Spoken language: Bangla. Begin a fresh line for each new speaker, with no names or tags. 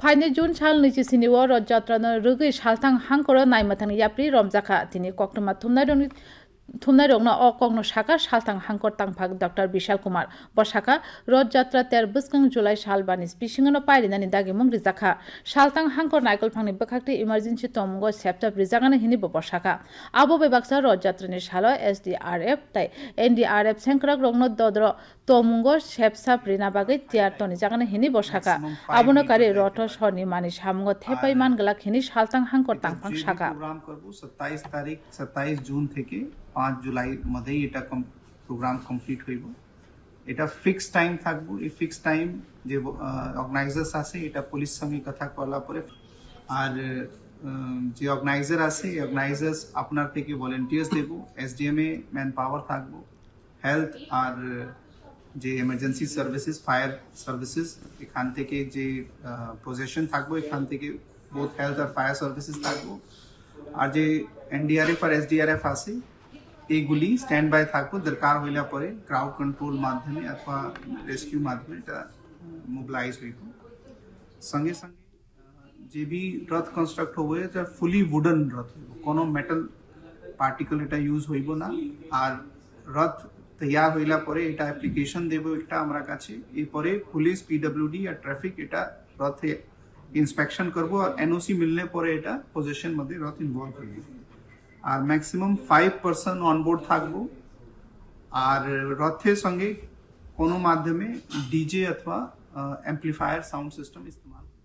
ফাইনে জুন সাল নিচে সিনি ও রথযাত্রানো রুগৈ সালথাং হাংকর নাইমাথাং ইয়াপ্রি রমজাখা তিনি কক্টমা থুমনাই থুমনাই রংনা অ কংনো শাখা সালথাং হাংকর তাংফাক ডক্টর বিশাল কুমার। ব শাখা রথযাত্রা তের বসকাং জুলাই সাল বানিস বিশিংনো পাইরিনানি দাগি মুং রিজাখা। সালথাং হাংকর নাইকল ফাংনি বখাকটি ইমার্জেন্সি তমগ সেপটাপ রিজাগানো হিনি বব শাখা আবো বেবাকসা রথযাত্রানি সাল এসডিআরএফ তাই এনডিআরএফ সেংক্রাক রংনো দদ্র তমুঙ্গ সেপসাপ রিনা বাগৈ তিয়ার তনি জাগানো হিনি বসাকা আবনো কারি রথ সনি মানি সামঙ্গ থেপাই মান গলা খিনি সালতাং হাংকর তাংফাং শাখা।
প্রোগ্রাম করব তারিখ সাতাইশ জুন থেকে পাঁচ জুলাই মধ্যেই এটা প্রোগ্রাম কমপ্লিট হইব। এটা ফিক্স টাইম থাকব। এই ফিক্স টাইম যে অর্গানাইজার্স আছে, এটা পুলিশ সঙ্গে কথা করার পরে আর যে অর্গানাইজার আছে অর্গানাইজার্স আপনার থেকে ভলেন্টিয়ার্স দেব। এসডিএম এ ম্যান পাওয়ার থাকব। হেলথ আর, যে এমার্জেন্সি সার্ভিসেস ফায়ার সার্ভিসেস এখান থেকে যে পজিশন থাকব, এখান থেকে বোথ হেলথ আর ফায়ার সার্ভিসেস থাকব। আর যে এনডিআরএফ আর এসডিআরএফ আছে এইগুলি স্ট্যান্ড বাই থাকব, দরকার হইলা পরে ক্রাউড কন্ট্রোল মাধ্যমে অথবা রেস্কিউ মাধ্যমে এটা মোবিলাইজ হইব। সঙ্গে সঙ্গে যে বি রথ কনস্ট্রাক্ট হব, এটা ফুলি উডেন রথ হইব। কোনো মেটাল পার্টিকল এটা ইউজ হইব না। আর রথ তৈয়ার হইলা পরে এটা অ্যাপ্লিকেশন দেব একটা আমার কাছে। এরপরে পুলিশ পিডব্লিউডি আর ট্রাফিক এটা রথে ইন্সপেকশন করব। আর এনওসি মিললে পরে এটা পজিশন মধ্যে রথ ইনভলভ হইব। আর ম্যাক্সিমাম ফাইভ পার্সেন্ট অনবোর্ড থাকব। আর রথের সঙ্গে কোনো মাধ্যমে ডিজে অথবা অ্যাম্পলিফায়ার সাউন্ড সিস্টেম ইস্তেমাল